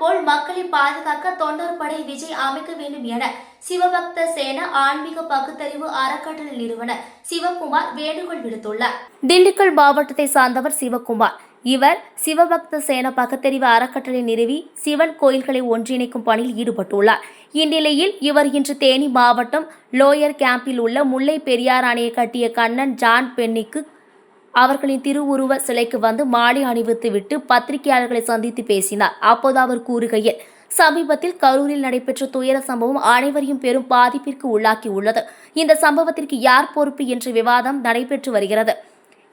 போல் மக்களை பாதுகாக்க தொண்டர் படை விஜய் அமைக்க வேண்டும் என சிவபக்த சேன ஆன்மீக பகுத்தறிவு அறக்கட்டளை நிறுவனர் சிவகுமார் வேண்டுகோள் விடுத்துள்ளார். திண்டுக்கல் மாவட்டத்தை சார்ந்தவர் சிவகுமார். இவர் சிவபக்த சேன பகுத்தறிவு அறக்கட்டளை நிறுவி சிவன் கோயில்களை ஒன்றிணைக்கும் பணியில் ஈடுபட்டுள்ளார். இந்நிலையில் இவர் இன்று தேனி மாவட்டம் லோயர் கேம்பில் உள்ள முல்லை பெரியார் அணையை கட்டிய கண்ணன் ஜான் பென்னிக்கு அவர்களின் திருவுருவ சிலைக்கு வந்து மாலை அணிவித்துவிட்டு பத்திரிகையாளர்களை சந்தித்து பேசினார். அப்போது அவர் கூறுகையில் சமீபத்தில் கரூரில் நடைபெற்ற துயர சம்பவம் அனைவரையும் பெரும் பாதிப்பிற்கு உள்ளாக்கி உள்ளது இந்த சம்பவத்திற்கு யார் பொறுப்பு என்ற விவாதம் நடைபெற்று வருகிறது.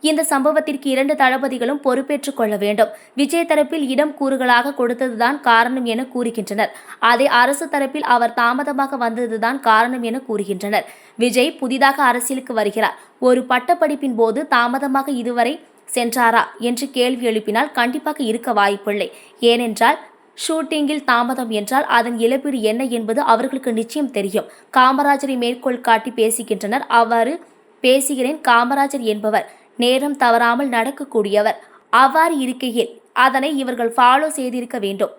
இந்த சம்பவத்திற்கு இரண்டு தளபதிகளும் பொறுப்பேற்றுக் கொள்ள வேண்டும். விஜய் தரப்பில் இடம் கூறுகளாக கொடுத்ததுதான் காரணம் என கூறுகின்றனர். அதே அரசு தரப்பில் அவர் தாமதமாக வந்ததுதான் காரணம் என கூறுகின்றனர். விஜய் புதிதாக அரசியலுக்கு வருகிறார். ஒரு பட்டப்படிப்பின் போது தாமதமாக இதுவரை சென்றாரா என்று கேள்வி எழுப்பினால் கண்டிப்பாக இருக்க வாய்ப்பில்லை. ஏனென்றால் ஷூட்டிங்கில் தாமதம் என்றால் அதன் இழப்பீடு என்ன என்பது அவர்களுக்கு நிச்சயம் தெரியும். காமராஜரை மேற்கோள் காட்டி பேசுகின்றனர். அவ்வாறு பேசுகிறேன் காமராஜர் என்பவர். நேரம் தவறாமல் நடக்கக்கூடியவர். அவ்வாறு இருக்கையில் அதனை இவர்கள் ஃபாலோ செய்திருக்க வேண்டும்.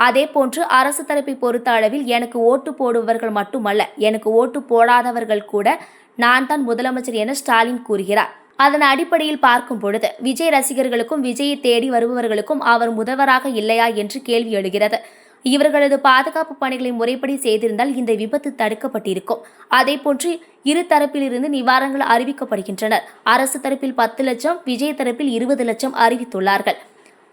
அதே போன்று அரசு தரப்பை பொறுத்த அளவில் எனக்கு ஓட்டு போடுபவர்கள் மட்டுமல்ல எனக்கு ஓட்டு போடாதவர்கள் கூட நான் தான் முதலமைச்சர் என ஸ்டாலின் கூறுகிறார். அதன் அடிப்படையில் பார்க்கும் பொழுது விஜய் ரசிகர்களுக்கும் விஜயை தேடி வருபவர்களுக்கும் அவர் முதல்வராக இல்லையா என்று கேள்வி எழுகிறது. இவர்களது பாதுகாப்பு பணிகளை முறைப்படி செய்திருந்தால் இந்த விபத்து தடுக்கப்பட்டிருக்கும். அதேபோன்று இரு தரப்பிலிருந்து நிவாரணங்கள் அறிவிக்கப்படுகின்றனர். அரசு தரப்பில் பத்து லட்சம் விஜய் தரப்பில் இருபது லட்சம் அறிவித்துள்ளார்கள்.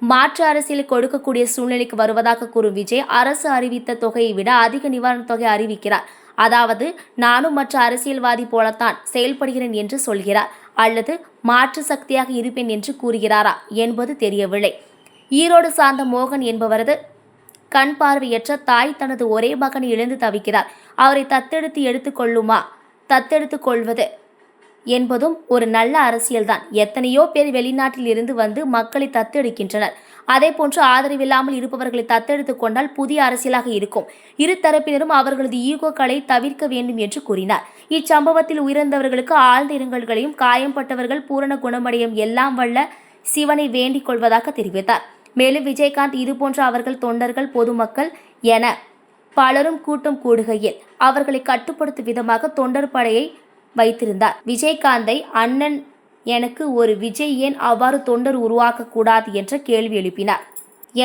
மாற்று அரசியல் கொடுக்கக்கூடிய சூழ்நிலைக்கு வருவதாக கூறும் விஜய் அரசு அறிவித்த தொகையை விட அதிக நிவாரணத் தொகை அறிவிக்கிறார். அதாவது நானும் மற்ற அரசியல்வாதி போலத்தான் செயல்படுகிறேன் என்று சொல்கிறார் அல்லது மாற்று சக்தியாக இருப்பேன் என்று கூறுகிறாரா என்பது தெரியவில்லை. ஈரோடு சார்ந்த மோகன் என்பவரது கண் பார்வையற்ற தாய் தனது ஒரே மகனை இழந்து தவிக்கிறார். அவரை தத்தெடுத்து எடுத்துக்கொள்ளுமா தத்தெடுத்து கொள்வது என்பதும் ஒரு நல்ல அரசியல்தான். எத்தனையோ பேர் வெளிநாட்டில் இருந்து வந்து மக்களை தத்தெடுக்கின்றனர். அதே போன்று ஆதரவில்லாமல் இருப்பவர்களை தத்தெடுத்துக் கொண்டால் புதிய அரசியலாக இருக்கும். இரு தரப்பினரும் அவர்களது ஈகோக்களை தவிர்க்க வேண்டும் என்று கூறினார். இச்சம்பவத்தில் உயிரிழந்தவர்களுக்கு ஆழ்ந்த இரங்கல்களையும் காயம்பட்டவர்கள் பூரண குணமடையும் எல்லாம் வல்ல சிவனை வேண்டிக் கொள்வதாக தெரிவித்தார். மேலும் விஜயகாந்த் இதுபோன்ற அவர்கள் தொண்டர்கள் பொதுமக்கள் என பலரும் கூட்டம் கூடுகையில் அவர்களை கட்டுப்படுத்தும் விதமாக தொண்டர் படையை வைத்திருந்தார். விஜயகாந்தை அண்ணன் எனக்கு ஒரு விஜய் ஏன் அவ்வாறு தொண்டர் உருவாக்கக்கூடாது என்ற கேள்வி எழுப்பினார்.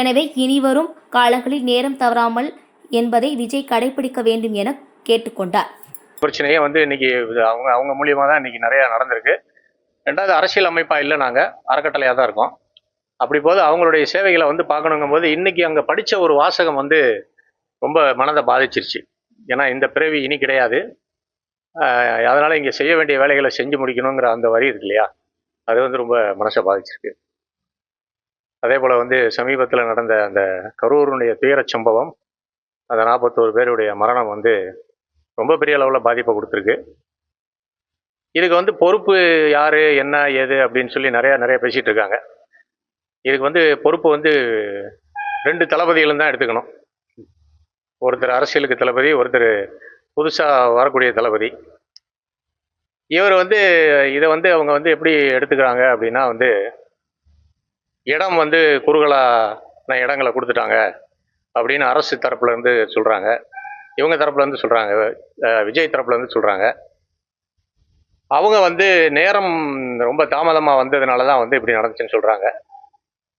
எனவே இனிவரும் காலங்களில் நேரம் தவறாமல் என்பதை விஜய் கடைபிடிக்க வேண்டும் என கேட்டுக்கொண்டார். பிரச்சனையே வந்து இன்னைக்கு அவங்க அவங்க மூலியமாக தான் இன்னைக்கு நிறையா நடந்திருக்கு. ரெண்டாவது அரசியல் அமைப்பாக இல்லை நாங்கள் அறக்கட்டளையாக தான் இருக்கோம். அப்படி போது அவங்களுடைய சேவைகளை வந்து பார்க்கணுங்கும் போது இன்னைக்கு அங்கே படித்த ஒரு வாசகம் வந்து ரொம்ப மனதை பாதிச்சிருச்சு. ஏன்னா இந்த பிறவி இனி கிடையாது. அதனால் இங்கே செய்ய வேண்டிய வேலைகளை செஞ்சு முடிக்கணுங்கிற அந்த வரி இருக்கு இல்லையா? அது வந்து ரொம்ப மனசை பாதிச்சிருக்கு. அதே போல் வந்து சமீபத்தில் நடந்த அந்த கரூருடைய துயரச் சம்பவம் அந்த நாற்பத்தோரு பேருடைய மரணம் வந்து ரொம்ப பெரிய அளவில் பாதிப்பை கொடுத்துருக்கு. இதுக்கு வந்து பொறுப்பு யார் என்ன ஏது அப்படின்னு சொல்லி நிறையா நிறைய பேசிகிட்டு இருக்காங்க. இதுக்கு வந்து பொறுப்பு வந்து ரெண்டு தளபதிகளும் தான் எடுத்துக்கணும். ஒருத்தர் அரசியலுக்கு தளபதி ஒருத்தர் புதுசாக வரக்கூடிய தளபதி. இவர் வந்து இதை வந்து அவங்க வந்து எப்படி எடுத்துக்கிறாங்க அப்படின்னா வந்து இடம் வந்து குறுகலான இடங்களை கொடுத்துட்டாங்க அப்படின்னு அரசு தரப்புலேருந்து சொல்கிறாங்க இவங்க தரப்புலேருந்து சொல்கிறாங்க விஜய் தரப்புலேருந்து சொல்கிறாங்க அவங்க வந்து நேரம் ரொம்ப தாமதமாக வந்ததுனால தான் வந்து இப்படி நடந்துச்சுன்னு சொல்கிறாங்க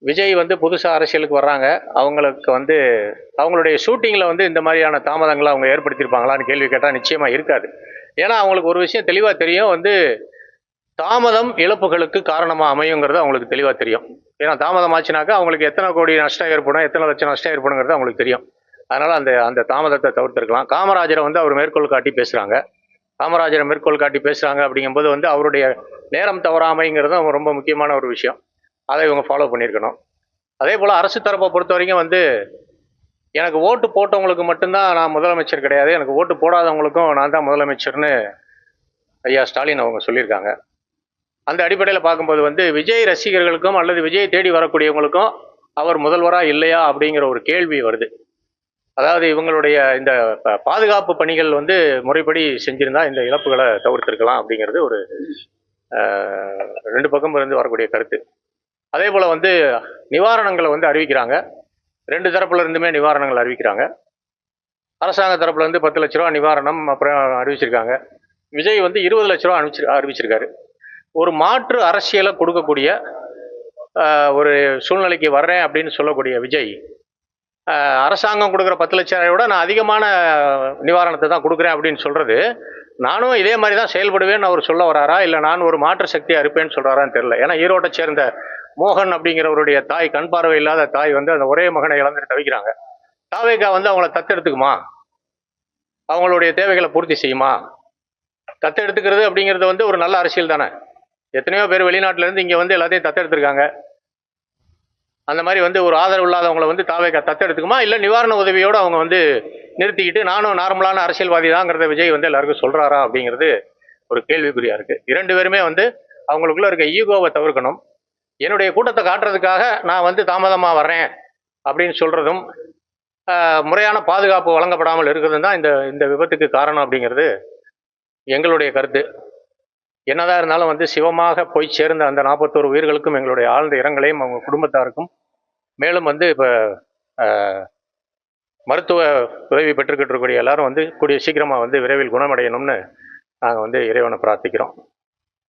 விஜய் வந்து புதுசாக அரசியலுக்கு வர்றாங்க. அவங்களுக்கு வந்து அவங்களுடைய ஷூட்டிங்கில் வந்து இந்த மாதிரியான தாமதங்களை அவங்க ஏற்படுத்தியிருப்பாங்களான்னு கேள்வி கேட்டால் நிச்சயமாக இருக்காது. ஏன்னா அவங்களுக்கு ஒரு விஷயம் தெளிவாக தெரியும். வந்து தாமதம் இழப்புகளுக்கு காரணமாக அமையுங்கிறது அவங்களுக்கு தெளிவாக தெரியும். ஏன்னா தாமதம் ஆச்சுனாக்கா அவங்களுக்கு எத்தனை கோடி நஷ்டம் ஏற்படும் எத்தனை லட்சம் நஷ்டம் ஏற்படுங்கிறது அவங்களுக்கு தெரியும். அதனால் அந்த அந்த தாமதத்தை தவிர்த்துருக்கலாம். காமராஜரை வந்து அவர் மேற்கோள் காட்டி பேசுகிறாங்க காமராஜரை மேற்கோள் காட்டி பேசுகிறாங்க அப்படிங்கும்போது வந்து அவருடைய நேரம் தவறாமைங்கிறதும் ரொம்ப முக்கியமான ஒரு விஷயம். அதை இவங்க ஃபாலோ பண்ணியிருக்கணும். அதே போல் அரசு தரப்பை பொறுத்த வரைக்கும் வந்து எனக்கு ஓட்டு போட்டவங்களுக்கு மட்டும்தான் நான் முதலமைச்சர் கிடையாது. எனக்கு ஓட்டு போடாதவங்களுக்கும் நான் தான் முதலமைச்சர்னு ஐயா ஸ்டாலின் அவங்க சொல்லியிருக்காங்க. அந்த அடிப்படையில் பார்க்கும்போது வந்து விஜய் ரசிகர்களுக்கும் அல்லது விஜய் தேடி வரக்கூடியவங்களுக்கும் அவர் முதல்வராக இல்லையா அப்படிங்கிற ஒரு கேள்வி வருது. அதாவது இவங்களுடைய இந்த ப- பாதுகாப்பு பணிகள் வந்து முறைப்படி செஞ்சிருந்தா இந்த இழப்புகளை தவிர்த்திருக்கலாம் அப்படிங்கிறது ஒரு ரெண்டு பக்கம் இருந்து வரக்கூடிய கருத்து. அதே போல் வந்து நிவாரணங்களை வந்து அறிவிக்கிறாங்க. ரெண்டு தரப்புல இருந்துமே நிவாரணங்கள் அறிவிக்கிறாங்க. அரசாங்க தரப்புலேருந்து பத்து லட்ச ரூபா நிவாரணம் அப்புறம் அறிவிச்சிருக்காங்க. விஜய் வந்து இருபது லட்ச ரூபா அனுப்பிச்சு அறிவிச்சிருக்காரு. ஒரு மாற்று அரசியலை கொடுக்கக்கூடிய ஒரு சூழ்நிலைக்கு வர்றேன் அப்படின்னு சொல்லக்கூடிய விஜய் அரசாங்கம் கொடுக்குற பத்து லட்சம் ரூபாயை விட நான் அதிகமான நிவாரணத்தை தான் கொடுக்குறேன் அப்படின்னு சொல்கிறது நானும் இதே மாதிரி தான் செயல்படுவேன்னு அவர் சொல்ல வராரா? இல்லை நான் ஒரு மாற்று சக்தியாக இருப்பேன்னு சொல்கிறாரான்னு தெரில ஏன்னா ஈரோட்டை சேர்ந்த மோகன் அப்படிங்கிறவருடைய தாய் கண் பார்வை இல்லாத தாய் வந்து அந்த ஒரே மகனை இழந்துட்டு தவிக்கிறாங்க. தாவேகா வந்து அவங்கள தத்தெடுத்துக்குமா? அவங்களுடைய தேவைகளை பூர்த்தி செய்யுமா? தத்தெடுத்துக்கிறது அப்படிங்கிறது வந்து ஒரு நல்ல அரசியல் தானே. எத்தனையோ பேர் வெளிநாட்டிலேருந்து இங்கே வந்து எல்லாத்தையும் தத்தெடுத்துருக்காங்க. அந்த மாதிரி வந்து ஒரு ஆதரவு இல்லாதவங்கள வந்து தாவேகா தத்தெடுத்துக்குமா? இல்லை நிவாரண உதவியோடு அவங்க வந்து நிறுத்திக்கிட்டு நானும் நார்மலான அரசியல்வாதி தாங்கிறத விஜய் வந்து எல்லாருக்கும் சொல்கிறாரா அப்படிங்கிறது ஒரு கேள்விக்குறியாக இருக்குது இரண்டு பேருமே வந்து அவங்களுக்குள்ள இருக்க ஈகோவை தவிர்க்கணும். என்னுடைய கூட்டத்தை காட்டுறதுக்காக நான் வந்து தாமதமாக வர்றேன் அப்படின்னு சொல்கிறதும் முறையான பாதுகாப்பு வழங்கப்படாமல் இருக்கிறது தான் இந்த இந்த விபத்துக்கு காரணம் அப்படிங்கிறது எங்களுடைய கருத்து. என்னதான் இருந்தாலும் வந்து சிவமாக போய் சேர்ந்த அந்த நாற்பத்தோரு உயிர்களுக்கும் எங்களுடைய ஆழ்ந்த இரங்கலையும் அவங்க குடும்பத்தாருக்கும் மேலும் வந்து இப்போ மருத்துவ உதவி பெற்றுக்கிட்டு இருக்கக்கூடிய எல்லாரும் வந்து கூடிய சீக்கிரமாக வந்து விரைவில் குணமடையணும்னு நாங்கள் வந்து இறைவனை பிரார்த்திக்கிறோம்.